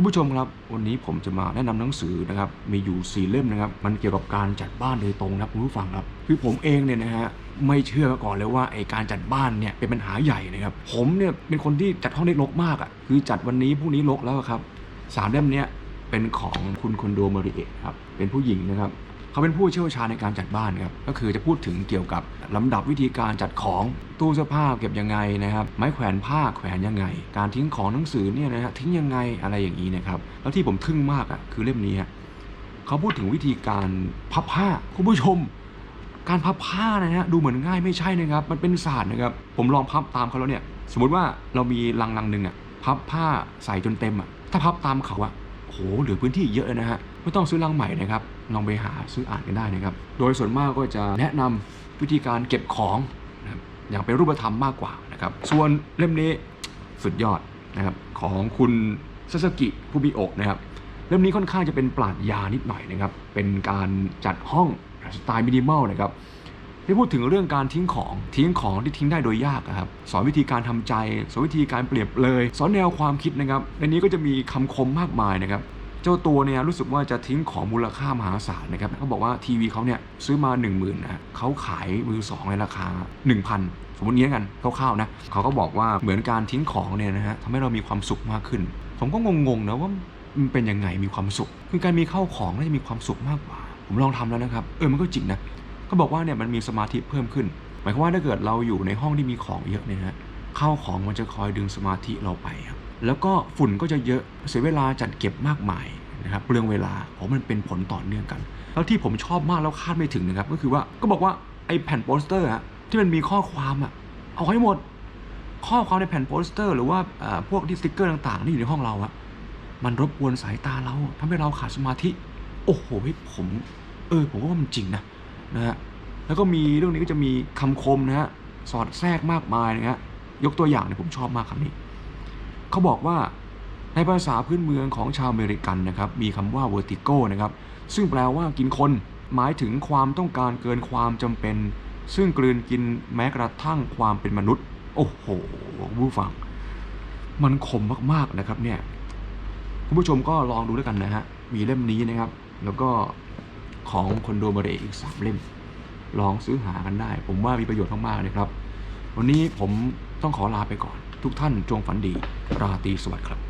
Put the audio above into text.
คุณผู้ชมครับวันนี้ผมจะมาแนะนำหนังสือนะครับมีอยู่ 4 เล่มนะครับ มันเกี่ยวกับการจัดบ้านโดยตรงนะครับคุณผู้ฟังครับคือผมเองเนี่ยนะฮะไม่เชื่อมาก่อนเลยว่าไอการจัดบ้านเนี่ยเป็นปัญหาใหญ่นะครับผมเนี่ยเป็นคนที่จัดห้องได้รกมากอะ่ะคือจัดวันนี้พรุ่งนี้รกแล้วครับสามเล่มเนี้ยเป็นของคุณคอนโดมาริเอะครับเป็นผู้หญิงนะครับ เขาเป็นผู้เชี่ยวชาญในการจัดบ้านครับก็คือจะพูดถึงเกี่ยวกับลำดับวิธีการจัดของตู้เสื้อผ้าเก็บยังไงนะครับ ไม้แขวนผ้าแขวนยังไง การทิ้งของหนังสือเนี่ยนะฮะทิ้งยังไงอะไรอย่างนี้นะครับแล้วที่ผมทึ่งมากอะคือเล่มนี้ฮะเขาพูดถึงวิธีการพับผ้าคุณผู้ชม การพับผ้านะฮะดูเหมือนง่ายไม่ใช่นะครับ มันเป็นศาสตร์นะครับ ผมลองพับตามเขาแล้วเนี่ย สมมติว่าเรามีลังลังหนึ่งอะพับผ้าใส่จนเต็มอะถ้าพับตามเขาอะ โหเหลือพื้นที่เยอะนะฮะไม่ต้องซื้อลังใหม่นะครับลองไปหาซื้ออ่านกันได้นะครับ โดยส่วนมากก็จะแนะนำวิธีการเก็บของนะครับอย่างเป็นรูปธรรมมากกว่านะครับ ส่วนเล่มนี้สุดยอดนะครับของคุณซาสกิฟูบิโอะนะครับเล่มนี้ค่อนข้างจะเป็นปราดยานิดหน่อยนะครับ เป็นการจัดห้องสไตล์มินิมอลนะครับ ได้พูดถึงเรื่องการทิ้งของทิ้งของที่ทิ้งได้โดยยากครับสอนวิธีการทำใจ สอนวิธีการเปรียบเลย สอนแนวความคิดนะครับในนี้ก็จะมีคำคมมากมายนะครับเจ้าตัวเนี่ยรู้สึกว่าจะทิ้งของมูลค่ามหาศาลนะครับเขาบอกว่าทีวีเขาเนี่ยซื้อมา 1 0,000นะเขาขายมือสองในราคา 1,000 สมมตินี้กันคร่าวๆนะเขาก็บอกว่าเหมือนการทิ้งของเนี่ยนะฮะทำให้เรามีความสุขมากขึ้น ผมก็งงๆนะว่ามันเป็นยังไงมีความสุข คือการมีเข้าของน่าจะมีความสุขมากกว่า ผมลองทำแล้วนะครับ เออมันก็จริงนะ ก็บอกว่าเนี่ยมันมีสมาธิเพิ่มขึ้น หมายความว่าถ้าเกิดเราอยู่ในห้องที่มีของเยอะเนี่ยนะเข้าของมันจะคอยดึงสมาธิเราไปครับแล้วก็ฝุ่นก็จะเยอะเสียเวลาจัดเก็บมากมายนะครับเปลืองเวลาผมมันเป็นผลต่อเนื่องกัน แล้วที่ผมชอบมากแล้วคาดไม่ถึงนะครับก็คือว่าก็บอกว่าไอ้แผ่นโปสเตอร์อะที่มันมีข้อความอะเอาให้หมด ข้อความในแผ่นโปสเตอร์ หรือว่าพวกที่สติกเกอร์ต่างๆที่อยู่ในห้องเราอะมันรบกวนสายตาเราทำให้เราขาดสมาธิ โอ้โหผม เออ ผมว่ามันจริงนะนะฮะ แล้วก็มีเรื่องนี้ก็จะมีคำคมนะฮะสอดแทรกมากมายนะฮะยกตัวอย่างเนี่ยผมชอบมากคำนี้เขาบอกว่าในภาษาพื้นเมืองของชาวอเมริกันนะครับมีคำว่า vertigo นะครับซึ่งแปลว่ากินคนหมายถึงความต้องการเกินความจำเป็น ซึ่งกลืนกินแม้กระทั่งความเป็นมนุษย์ โอ้โหผู้ฟัง มันคมมากๆนะครับเนี่ยคุณผู้ชมก็ลองดูด้วยกันนะฮะมีเล่มนี้นะครับ แล้วก็ของคอนโดมาเรอีกสามเล่ม ลองซื้อหากันได้ ผมว่ามีประโยชน์มากๆเลยครับ วันนี้ผมต้องขอลาไปก่อน ทุกท่านจงฝันดี ราตรีสวัสดิ์ครับ